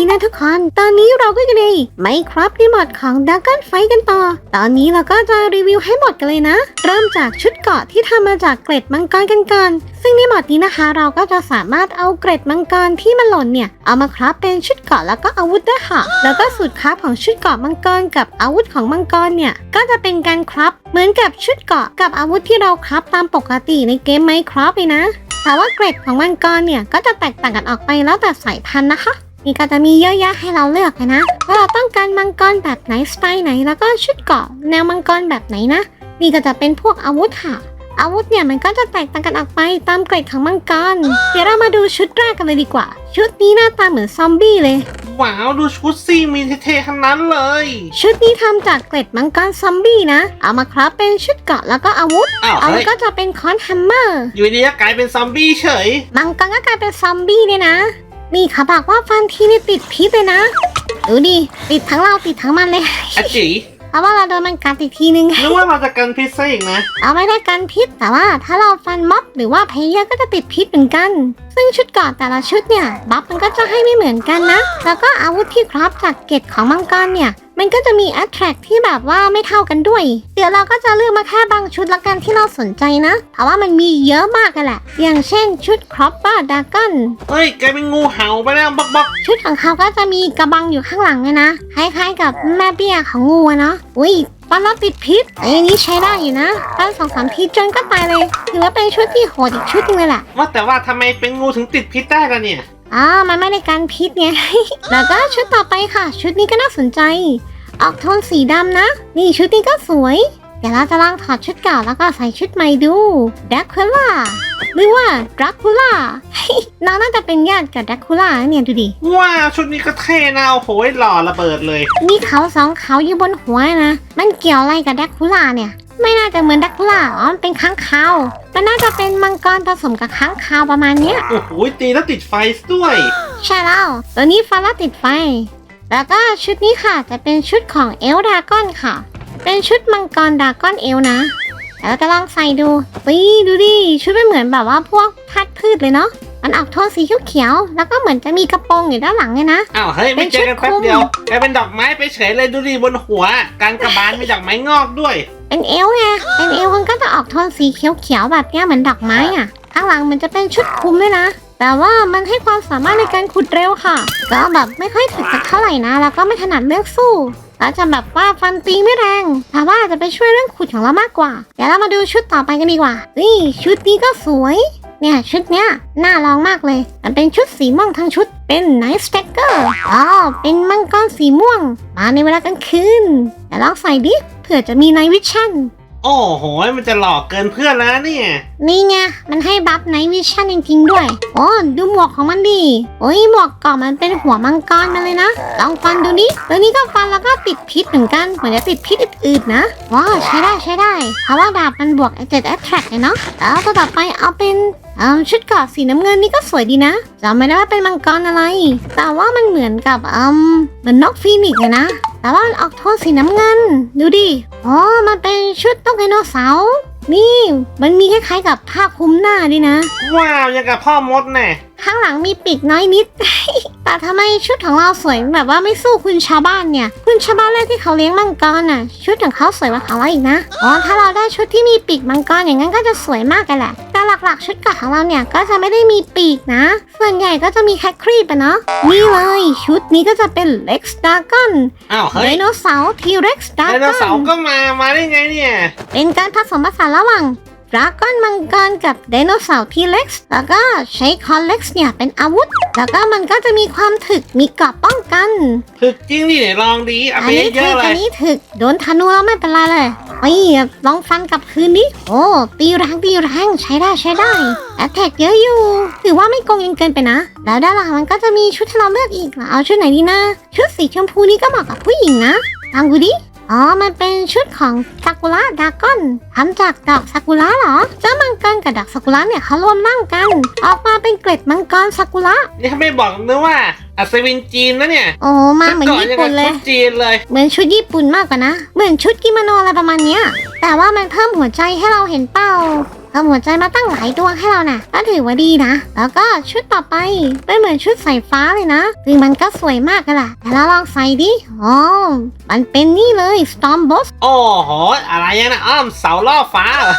ดีนะทุกคน ตอนนี้เราก็อยู่ในไมครับในหมดของดัก g นไฟกันต่อ ตอนนี้เราก็จะรีวิวให้หมดกันเลยนะ เริ่มจากชุดเกราะที่ทำมาจากเกล็ดมังกรกันก่อน ซึ่งในหมดนี้นะคะ เราก็จะสามารถเอาเกร็ดมังกรที่มันหล่นเนี่ย เอามาคราฟเป็นชุดเกราะแล้วก็อาวุธด้วยค่ะ แล้วก็สูตรคราฟของชุดเกราะมังกรกับอาวุธของมังกรเนี่ย ก็จะเป็นการคราฟเหมือนกับชุดเกราะกับอาวุธที่เราคราฟตามปกติในเกมไมครับเลยนะแต่ว่าเกร็ดของมังกรเนี่ยก็จะแตกต่างกันออกไปแล้วแต่สายพันธุ์นะคะ นี่ก็จะมีเยอะแยะให้เราเลือกเลยนะ ว่าเราต้องการมังกรแบบไหนสไตล์ไหน แล้วก็ชุดเกราะแนวมังกรแบบไหนนะ นี่ก็จะเป็นพวกอาวุธค่ะ อาวุธเนี่ยมันก็จะแตกต่างกันออกไปตามเกร็ดของมังกร เดี๋ยวเรามาดูชุดแรกกันเลยดีกว่า ชุดนี้หน้าตาเหมือนซอมบี้เลย ว้าวดูชุดซีมีเท่ๆทั้งนั้นเลย ชุดนี้ทำจากเกล็ดมังกรซอมบี้นะ เอามาครับเป็นชุดเกราะแล้วก็อาวุธอ้าวอาวุเฮ้ธยก็จะเป็นค้อนแฮมเมอร์ อยู่ดีก็กลายเป็นซอมบี้เฉย มังกรก็กลายเป็นซอมบี้เนี่ยนะ นี่เขาบอกว่าฟันทีนี่ติดพิษเลยนะ ดูดิ ติดทั้งเราติดทั้งมันเลยอาจิเพราะว่าเราโดนมันกัดอีกทีนึง นึกว่าเราจะกันพิซซ่าอีกนะ เอาไม่ได้กันพิษ แต่ว่าถ้าเราฟันม็อบหรือว่าเพลเยอร์ก็จะติดพิษเหมือนกัน ซึ่งชุดเกราะแต่ละชุดเนี่ยบัฟมันก็จะให้ไม่เหมือนกันนะ แล้วก็อาวุธที่คราฟจากเกล็ดของมังกรเนี่ยมันก็จะมี attract ที่แบบว่าไม่เท่ากันด้วย เดี๋ยวเราก็จะเลือกมาแค่บางชุดละกันที่เราสนใจนะ เพราะว่ามันมีเยอะมากกันแหละ อย่างเช่นชุดครอปป้าดากอนเฮ้ยกลายเป็นงูเห่าไปแล้วบอกบอกชุดของเขาก็จะมีกระบังอยู่ข้างหลังเลยนะ คล้ายๆกับแม่เบี้ยของงูอะเนาะ อุ้ยฟันเราติดพิษไอ้นี้ใช้ได้อยู่นะฟันสองสามทีจนก็ตายเลย ถือว่าเป็นชุดที่โหดอีกชุดหนึงเลยแหละว่าแต่ว่าทำไมเป็นงูถึงติดพิษได้ล่ะเนี่ย อ่ามันไม่ได้การพิษไง แล้วก็ชุดต่อไปค่ะ ชุดนี้ก็น่าสนใจ ออกโทนสีดำนะ นี่ชุดนี้ก็สวย เดี๋ยวเราจะลองถอดชุดเก่าแล้วก็ใส่ชุดใหม่ดูด r กคูล่าหรือว่าดรักคูล่าน้องน่าจะเป็นญาติกับด r กคูล่าเนี่ยดูดิ ว้าวชุดนี้ก็เท่นะโอ้โหหล่อระเบิดเลย มีเขาสองเขาอยู่บนหัวนะ มันเกี่ยวอะไรกับแดกคูล่าเนี่ย ไม่น่าจะเหมือนแดกคูล่าอ๋อมันเป็นค้างคาวมันน่าจะเป็นมังกรผสมกับค้างคาวประมาณเนี้ย โอ้โหตีแล้วติดไฟด้วย ใช่แล้วตัวนี้ฟ้าละติดไฟ แล้วก็ชุดนี้ค่ะจะเป็นชุดของเอลดากอนค่ะ เป็นชุดมังกรดากอนเอลนะแล้วจะลองใส่ดูปีดูดิ ชุดไม่เหมือนแบบว่าพวกพัดพืชเลยเนาะ มันออกโทนสีเขียวๆ แล้วก็เหมือนจะมีกระโปรงอยู่ด้านหลังเลยนะ อ้าวเฮ้ยไม่เจอกันแป๊บเดียวกลายเป็นดอกไม้ไปเฉยเลยดูดิบนหัวกลางกระบาลมีดอกไม้งอกด้วย เป็นเอลไงเป็นเอลมันก็จะออกโทนสีเขียวๆแบบเนี้ยเหมือนดอกไม้อะข้างหลังมันจะเป็นชุดคลุมด้วยนะ แต่ว่ามันให้ความสามารถในการขุดเร็วค่ะ ก็แบบไม่ค่อยถึกสักเท่าไหร่นะ แล้วก็ไม่ถนัดเลือกสู้แล้วจะแบบว่าฟันตีไม่แรงแต่ว่าจะไปช่วยเรื่องขุดของเรามากกว่า เดี๋ยวเรามาดูชุดต่อไปกันดีกว่า นี่ชุดนี้ก็สวย เนี่ยชุดเนี้ยน่าลองมากเลย มันเป็นชุดสีม่วงทั้งชุด เป็นไนท์สเปกเกอร์ อ๋อ เป็นมังกรสีม่วง มาในเวลากลางคืนเดี๋ยวลองใส่ดิเผื่อจะมีไนท์วิชั่น โอ้โห มันจะหลอกเกินเพื่อนแล้วเนี่ย นี่ไง มันให้บัฟไนท์วิชั่นจริงๆด้วย โอ้ดูหมวกของมันดิ โอ้ยหมวกเก่อมันเป็นหัวมังกรมาเลยนะ ลองฟันดูนี่ตัวนี้ก็ฟันแล้วก็ติดพิษเหมือนกัน เหมือนจะติดพิษอื่นๆนะ ว้าวใช้ได้ใช้ได้ เพราะว่าดาบมันบวกไอเจ็ดแอตแทรกเลยเนาะแล้วตัวต่อไปเอาเป็นเอ่อชุดเกราะสีน้ำเงินนี่ก็สวยดีนะจำไม่ได้ว่าเป็นมังกรอะไร แต่ว่ามันเหมือนกับอืมเหมือนนกฟีนิกซ์เลยนะ แต่ว่ามันออกโทนสีน้ำเงิน ดูดิ อ๋อ มันเป็นชุดนกไดโนเสาร์นี่ มันมีคล้ายๆกับผ้าคลุมหน้าด้วยนะ ว้าวยังกับพ่อมดแน่ข้างหลังมีปีกน้อยนิด แต่ทำไมชุดของเราสวยแบบว่าไม่สู้คุณชาวบ้านเนี่ย คุณชาวบ้านแรกที่เขาเลี้ยงมังกรน่ะ ชุดของเขาสวยกว่าของเราอีกนะ อ๋อ ถ้าเราได้ชุดที่มีปีกมังกรอย่างนั้นก็จะสวยมากกันแหละ แต่หลักๆ ชุดเกราะของเราเนี่ยก็จะไม่ได้มีปีกนะ ส่วนใหญ่ก็จะมีแค่ครีบอะเนาะนี่เลยชุดนี้ก็จะเป็น Lex Dragon อ้าวไดเฮ้ยโนเสาร์ T-Rex ไดโน Dragon เสาร์ก็มา มาได้ไงเนี่ย เป็นการผสมผสานระหว่าง ดราก้อนมังกรกับไดโนเสาร์ทีเล็กซ์แล้วก็ใช้คอนเล็กซ์เนี่ยเป็นอาวุธ แล้วก็มันก็จะมีความถึกมีเกราะป้องกัน ถึกจริงดิไหนลองดีเอาอัไปนี้เยถึอะกๆเลอัยนนี้ถึกโดนธนูแล้วไม่เป็นไรเลยไอ้ยลองฟันกลับคืนนี้โอ้ตีแรงตีแรงใช้ได้ใช้ได้แอตแทกเยอะอยู่ ถือว่าไม่โกงยังเกินไปนะ แล้วด้านหลังมันก็จะมีชุดให้เราเลือกอีกเอาชุดไหนดีนะ ชุดสีชมพูนี่ก็เหมาะกับผู้หญิงนะลองดูดิ อ๋อ มันเป็นชุดของซากุระดากอนทำจากดอกซากุระเหรอ เจ้ามังกรกับดอกซากุระเนี่ยเขารวมร่างกัน ออกมาเป็นเกล็ดมังกรซากุระ นี่ถ้าไม่บอกนึกว่าอัศวินจีนนะเนี่ยโอ้มาเหมือนก่อนญี่ยังปุ่นกับเลชุยดจีนเลย เหมือนชุดญี่ปุ่นมากกว่านะ เหมือนชุดกิโมโนอะไรประมาณเนี้ย แต่ว่ามันเพิ่มหัวใจให้เราเห็นเป้า ทำหัวใจมาตั้งหลายดวงให้เราน่ะก็ถือว่าดีนะ แล้วก็ชุดต่อไปเป็นเหมือนชุดสายฟ้าเลยนะซึ่งมันก็สวยมากกันล่ะ แต่เราลองใส่ดิอ๋อมันเป็นนี่เลย Storm Boss โอ้โห อะไรอะนะอ้อมเสาล่อฟ้าเหรอ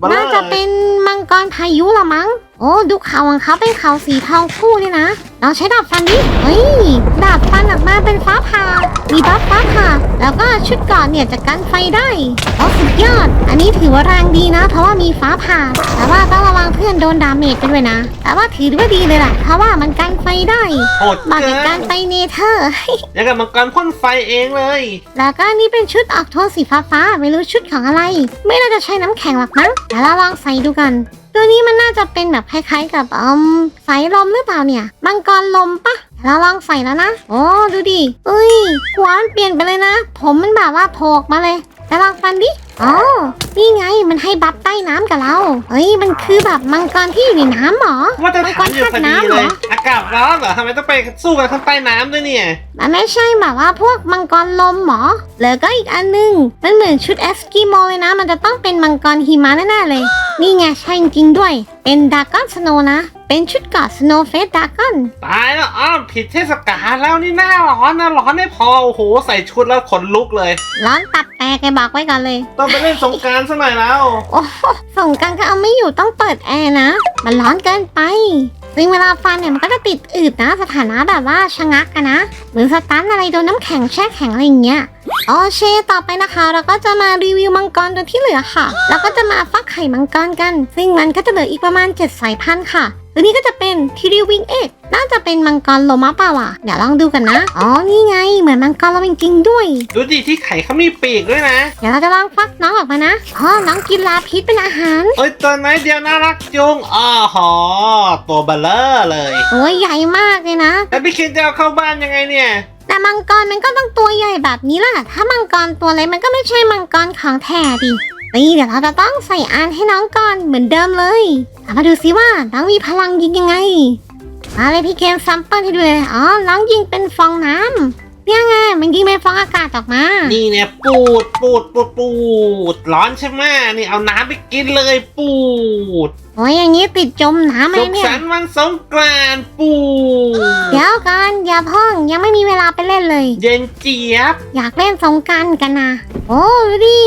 บ้ลยน่าจะเป็นมังกรพายุละมั้ง โอ้ ดูเขาของเขาเป็นเขาสีทองคู่นี่นะ เราใช้ดาบฟันดิเฮ้ย ดาบฟันออกมาเป็นฟ้าผ่า มีบัฟฟ้าผ่า แล้วก็ชุดเก่อนเนี่ยจะกันไฟได้โอ้สุดยอด อันนี้ถือว่าแรงดีนะ เพราะว่ามีฟ้าผ่า แต่ว่าต้องระวังเพื่อนโดนดาเมจไปด้วยนะ แต่ว่าถือว่าดีเลยล่ะ เพราะว่ามันกันไฟได้โหดเหมาะเกิกับการนไปเนเธอร์ ยังกับมังกรพ่นไฟเองเลย แล้วก็อันนี่เป็นชุดออกโทนสีฟ้าฟ้าๆไม่รู้ชุดของอะไร ไม่น่าจะใช้น้ำแข็งหรอกนะแต่เราลองใส่ดูกัน ตัวนี้มันน่าจะเป็นแบบคล้ายๆ กับอืมสายลมหรือเปล่าเนี่ยมังกรลมปะเราลองใส่แล้วนะ โอ้ดูดิเอ้ยหัวมันเปลี่ยนไปเลยนะ ผมมันแบบว่าโผล่มาเลยแต่ลองฟันดิอ๋อ นี่ไงมันให้บัฟใต้น้ำกับเรา เฮ้ยมันคือแบบมังกรที่อยู่ในน้ำเหรอ ว่าจะมังกถารมอยู่ธาพอตุดีน้ำเหเลรยออากาศร้อนเหรอทำไมต้องไปสู้กันข้างใต้น้ำด้วยเนี่ย มันไม่ใช่แบบว่าพวกมังกรลมหมอแล้วก็อีกอันหนึง มันเหมือนชุดเอสกิโมเลยนะ มันจะต้องเป็นมังกรหิมะแน่ๆเลย นี่ไงใช่จริงๆด้วย เป็นดากอนสโนนะ เป็นชุดเกาะสโนเฟสดากอน ตายแล้วอ้อมผิดเทศกาลแล้วนี่หน้าร้อนนะร้อนไม่พอ โอ้โห ใส่ชุดแล้วขนลุกเลย ร้อนตับแตกไงบอกไว้ก่อนเลยต้องไปเล่นสงกรารซะหน่อยแล้ว โอ้โหส่งการก็เอาไม่อยู่ต้องเปิดแอร์นะ มันร้อนเกินไปจริงเวลาฟันเนี่ยมันก็จะติดอืดนะ สถานะแบบว่าชะงักกันนะเหมือนสตันอะไรโดนน้ำแข็งแช่แข็งอะไรอย่างเงี้ย โอเคต่อไปนะคะ เราก็จะมารีวิวมังกรตัวที่เหลือค่ะแล้วก็จะมาฟักไข่มังกรกัน ซึ่งมันก็จะเหลืออีกประมาณ 7 สายพันธุ์ค่ะตัวนี้ก็จะเป็นทีรีวิงเอ็กน่าจะเป็นมังกรโลมาเปล่าวะเดี๋ยวลองดูกันนะ อ๋อ นี่ไง เหมือนมังกรโลมาจริงๆด้วย ดูดิที่ไข่เขามีปีกด้วยนะ เดี๋ยวเราจะลองฟักน้องออกมานะ อ๋อ น้องกินลาพิษเป็นอาหาร เอ้ยตัวไหนเดียวน่ารักจุงอ้อหอตัวเบลเลอร์เลยตัวใหญ่มากเลยนะ แล้วพี่คิดจะเอาเข้าบ้านยังไงเนี่ย แต่มังกรมันก็ต้องตัวใหญ่แบบนี้ล่ะ ถ้ามังกรตัวเล็กมันก็ไม่ใช่มังกรของแท้ดินี่เดี๋ยวเราจะต้องใส่อานให้น้องก่อนเหมือนเดิมเลยเอามาดูซิว่าน้องมีพลังยิงยังไงมาเลยพี่เกมซัมเปิลให้ดูเลยอ๋อน้องยิงเป็นฟองน้ำ เนี่ยไงมันยิงเป็นฟองอากาศออกมา นี่เนี่ยปูดปูดปูดปูด ร้อนใช่ไหมนี่เอาน้ำไปกินเลยปูดโอ้ยอย่างนี้ติดจมน้ำไหมสุขเนี่ยสันต์วันสงกรานต์ปูด เดี๋ยวกันอย่าเพ่องยังไม่มีเวลาไปเล่นเลย เย็นเจี๊ยบ อยากเล่นสงกรารกันนะโอ้ดูดิ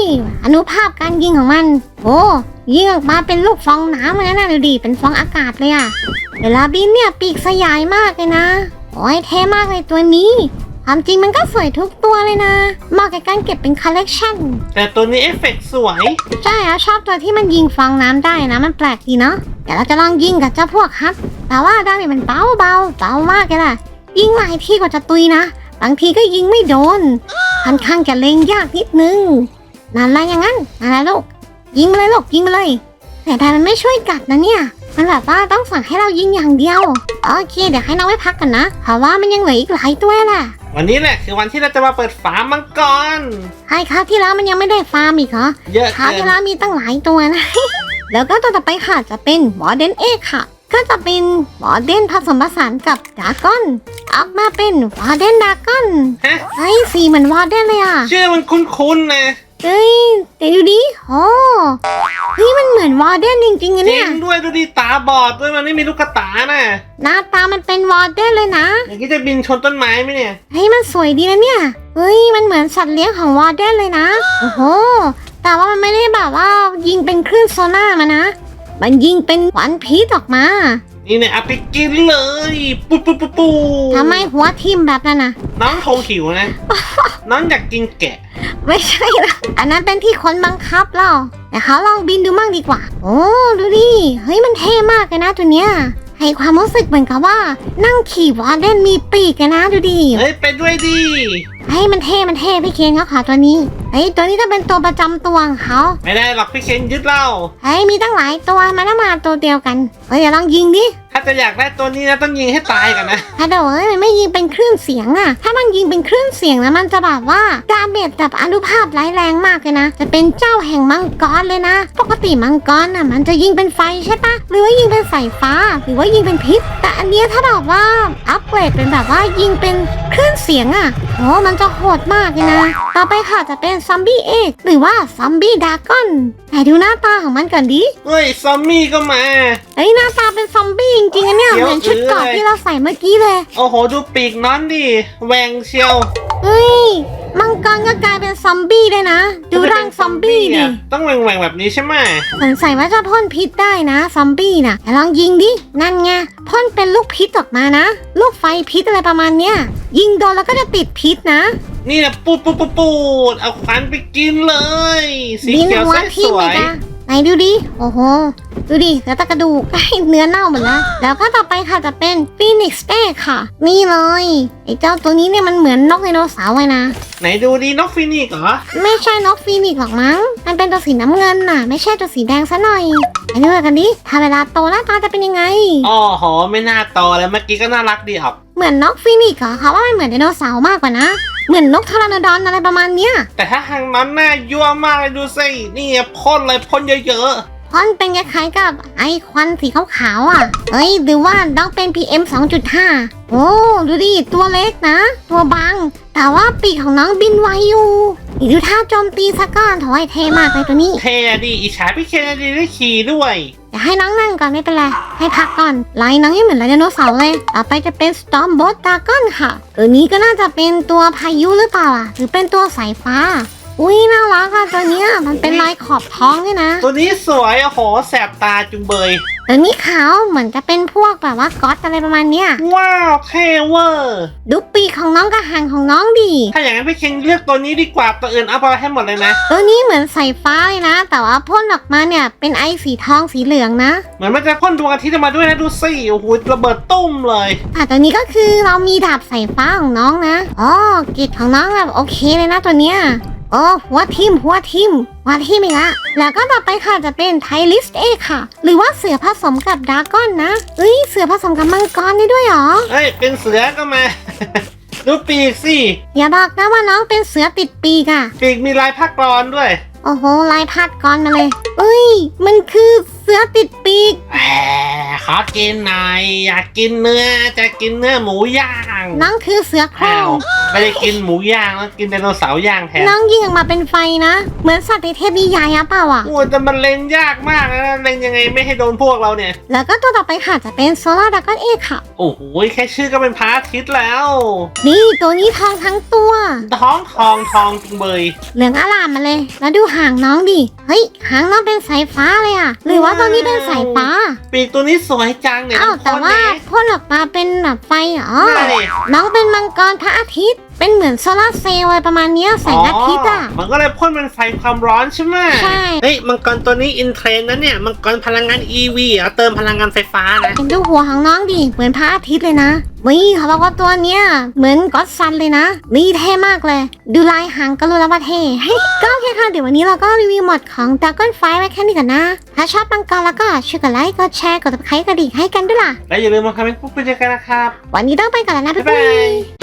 อนุภาพการยิงของมัน โอ้ยิงออกมาเป็นลูกฟองน้ำเลยนะดูดิเป็นฟองอากาศเลยอะเวลาบินเนี่ยปีกสยายมากเลยนะ โอ้ยเท่มากเลยตัวนี้ ความจริงมันก็สวยทุกตัวเลยนะเหมาะกับการเก็บเป็นคอลเลกชันแต่ตัวนี้เอฟเฟกต์สวย ใช่แล้วชอบตัวที่มันยิงฟองน้ำได้นะ มันแปลกดีเนาะเดี๋ยวเราจะลองยิงกับเจ้าพวกฮัทแต่ว่าดาเมจมันเบาเบาเบามากเลยล่ะ ยิงหลายที่กว่าจะตุยนะ บางทีก็ยิงไม่โดน ค่อนข้างจะเล็งยากนิดนึงนั่นละอย่างนั้นนั่นละลูก ยิงมาเลยลูกยิงมาเลย แต่ดายมันไม่ช่วยกัดนะเนี่ย มันแบบว่าต้องสั่งให้เรายิงอย่างเดียว โอเค เดี๋ยวให้น้องไว้พักกันนะ เพราะว่ามันยังเหลืออีกหลายตัวแหละ วันนี้แหละคือวันที่เราจะมาเปิดฝามังกร ใช่ครับที่แล้วมันยังไม่ได้ฟาร์มอีกเหรอเยอะคราวเกิที่นแล้วมีตั้งหลายตัวนะ แล้วก็ตัวต่อไปค่ะจะเป็นวอร์เดนเอกค่ะ ก็จะเป็นวอร์เดนผสมผสานกับดากอน ออกมาเป็นวอร์เดนดากอนฮะเฮ้ยสีเหมือนวอร์เดนเลยอะ ชื่อมันคุ้นๆนะ เฮ้ยแต่ดูดิโอ้เฮ้ยมันเหมือนวอร์เดนจริงๆอะจริเนี่งยด้วยดูดิตาบอดด้วยมันไม่มีลูกตาน่ะหน้าตามันเป็นวอร์เดนเลยนะอย่างนี้จะบินชนต้นไม้ไหมเนี่ยเฮ้ยมันสวยดีนะเนี่ยเฮ้ยมันเหมือนสัตว์เลี้ยงของวอร์เดนเลยนะโอ้โหแต่ว่ามันไม่ได้แบบว่ายิงเป็นคลื่นโซน่ามานะ มันยิงเป็นหวันพีชออกมา นี่เนี่ยเอาไปกินเลยปูดปูดปูดปูดทำไมหัวทิ่มแบบนั้นนะน้องคงหิวนะ น้องอยากกินแกะ ไม่ใช่ละอันนั้นเป็นที่คนบังคับเราแต่เขาลองบินดูมั่งดีกว่า โอ้ ดูดิ เฮ้ยมันเท่มากเลยนะตัวเนี้ย ให้ความรู้สึกเหมือนกับว่า นั่งขี่วอลเลนมีปีกเลยนะดูดิเฮ้ยไปด้วยดิเฮ้ยมันเท่มันเท่พี่เคนเขาขอตัวนี้เฮ้ยตัวนี้ต้องเป็นตัวประจำตัวของเขาไม่ได้หรอกพี่เคนยึดเราเฮ้ยมีตั้งหลายตัวมันต้องมาตัวเดียวกันเฮ้ยเดี๋ยวลองยิงดิ ถ้าจะอยากได้ตัวนี้นะต้องยิงให้ตายกันนะฮัลโหลเอ้ยมันไม่ยิงเป็นคลื่นเสียงอะถ้ามันยิงเป็นคลื่นเสียงแล้วมันจะแบบว่าดาเมจแบบอนุภาพร้ายแรงมากเลยนะ จะเป็นเจ้าแห่งมังกรเลยนะ ปกติมังกรน่ะมันจะยิงเป็นไฟใช่ปะหรือว่ายิงเป็นสายฟ้า หรือว่ายิงเป็นพิษ แต่อันเนี้ยถ้าแบบว่าอัปเกรดเป็นแบบว่ายิงเป็นคลื่นเสียงอะโอ้มันจะโหดมากเลยนะ ต่อไปค่ะจะเป็นซอมบี้เอกหรือว่าซอมบี้ดากอนไหนดูหน้าตาของมันก่อนดิเฮ้ยซอมมี่ก็มาเอ้ยหน้าตาเป็นซอมบี้จริงๆอะเนี่ย เดี๋ยวเหมือนชุดเกราะเอ้ยที่เราใส่เมื่อกี้เลย โอ้โห ดูปีกน้อนดิแหวงเชียว เฮ้ย มังกรก็กลายเป็นซอมบี้ได้นะ ดูร่างซอมบี้ดิอะต้องแหวงแหวงๆแบบนี้ใช่ไหมสงสัยว่าจะพ่นพิษได้นะ ซอมบี้น่ะแต่ลองยิงดิ นั่นไง พ่นเป็นลูกพิษออกมานะ ลูกไฟพิษอะไรประมาณเนี้ย ยิงโดนแล้วก็จะติดพิษนะ นี่นะปูดปูดปูดปูดเอาควันไปกินเลย สีบินเขียวหัวสทิ่มวเลยยจ้ะ ไหนดูดิ โอ้โห ดูดิแล้วแต่กระดูกเนื้อเน่าหมดแล้ว แล้วก็ต่อไปค่ะจะเป็นฟีนิกซ์เต้ค่ะ นี่เลย ไอ้เจ้าตัวนี้เนี่ยมันเหมือนนกไดโนเสาร์เลยนะ ไหนดูดีนกฟินิกซ์เหรอ ไม่ใช่นกฟีนิกซ์หรอกมั้ง มันเป็นตัวสีน้ำเงินน่ะ ไม่ใช่ตัวสีแดงซะหน่อยไปดูกันดิ ถ้าเวลาโตหน้าตาจะเป็นยังไง อ๋อโหไม่น่าโตแล้วเมื่อกี้ก็น่ารักดีออกเหมือนนกฟีนิกซ์เหรอเขาว่ามันเหมือนไดโนเสาร์มากกว่านะ เหมือนนกทาราโนดอนอะไรประมาณเนี้ยแต่ถ้าทางนั้นน่ายั่วมากเลยดูสินี่พ่นเลยพ่นเยอะเพราะมันเป็นคล้ายๆกับไอควันสีขาวๆอะ เอ้ยหรือว่าต้องเป็น PM 2.5 โอ้ ดูดิ ตัวเล็กนะ ตัวบาง แต่ว่าปีกของน้องบินไวอยู่นี่ดูท่าโจมตีสะก้อนโถยเท่มากเลยตัวนี้ๆเท่ดีอิจฉาพี่เคนดีได้ขี่ด้วยเดี๋ยวให้น้องนั่งก่อนไม่เป็นไร ให้พักก่อนไลน์น้องยังเหมือนไดโนเสาร์เลย ต่อไปจะเป็น Stormbolt Dragon ค่ะตัวนี้ก็น่าจะเป็นตัวพายุหรือเปล่าอะหรือเป็นตัวสายฟ้า อุ้ยน่ารักอะตัวเนี้ยมันเป็นลายขอบท้องด้วยนะ ตัวนี้สวยโอ้โหแสบตาจุงเบย ตัวนี้ขาวเหมือนจะเป็นพวกแบบว่าก๊อตอะไรประมาณเนี้ยว้าวเท่เวอร์ดูปีกของน้องกับหางของน้องดิถ้าอย่างนั้นพี่เคนเลือกตัวนี้ดีกว่าตัวอื่นเอาไปให้หมดเลยนะ ตัวนี้เหมือนสายฟ้าเลยนะ แต่ว่าพ่นออกมาเนี่ยเป็นไอสีทองสีเหลืองนะ เหมือนมันจะพ่นดวงอาทิตย์ออกมาด้วยนะดูสิโอ้โหระเบิดตุ้มเลยอะตัวนี้ก็คือเรามีดาบสายฟ้าของน้องนะอ๋อกิจของน้องแบบโอเคเลยนะตัวเนี้ย โอ้หัวทิมหัวทิมหัวทิมอีกละแล้วก็ต่อไปค่ะจะเป็นไทลิสเอค่ะ หรือว่าเสือผสมกับดราก้อนนะเอ้ยเสือผสมกับมังกรได้ด้วยเหรอเอ้ยเป็นเสือก็มา ดูปีกสิอย่าบอกนะว่าน้องเป็นเสือติดปีกอะปีกมีลายพักกรอนด้วย โอ้โหลายพัดกรมาเลย เอ้ย มันคือ เสือติดปีก แหมขอกินหน่อยอยากกินเนื้อจะกินเนื้อหมูย่างน้องคือเสือโคร่อ้าวงไม่ได้กินหมูย่างแล้วกินไดโนเสาร์ย่างแทนน้องยิงออกมาเป็นไฟนะ เหมือนสัตว์ในเทพนิยายอะเปล่าอะโอ้ยแต่มันเล็งยากมากนะเล็งยังไงไม่ให้โดนพวกเราเนี่ย แล้วก็ตัวต่อไปค่ะจะเป็นโซลาร์ดากอนเอกค่ะ โอ้โหแค่ชื่อก็เป็นพระอาทิตย์แล้ว นี่ตัวนี้ทองทั้งตัว ท้องทองทองจุงเบยเหลืองอลามมาเลย แล้วดูหางน้องดิ เฮ้ย หางน้องเป็นสายฟ้าเลยอะหรือว่าตัวนี้เป็นสายฟ้าปีกตัวนี้สวยจังเนี่ยอ้าวทุกแต่คนว่าเนี่ยพ่นออกมาเป็นแบบไฟเหรอนั่นดิ น้องเป็นมังกรพระอาทิตย์ เป็นเหมือนโซลาร์เซลล์อะไรประมาณเนี้ยแสงอาทิตย์อะมันก็เลยพ่นเป็นไฟความร้อนใช่ไหมใช่ เฮ้ยมังกรตัวนี้อินเทรนด์นะเนี่ยมังกรพลังงาน EV เหรอเติมพลังงานไฟฟ้านะ เห็นดูหัวของน้องดิเหมือนพระอาทิตย์เลยนะนี่เขาบอกว่าตัวเนี้ยเหมือนก็อดซันเลยนะนี่เท่มากเลย ดูลายหางก็รู้แล้วว่าเท่เฮ้ยก็โอเคค่ะเดี๋ยววันนี้เราก็รีวิวหมดของ Dragon f i ไว้แค่นี้ก่อนนะ ถ้าชอบมังกรแล้วก็ช่วยกดไลค์กดแชร์กดติดตามกระดิ่งให้กันด้วยล่ะและอย่าลืมมาคอมเมนต์พูดคุยกันนะครับ วันนี้ต้องไปก่อนแล้วนะบ๊าบ๊ายยบาบายย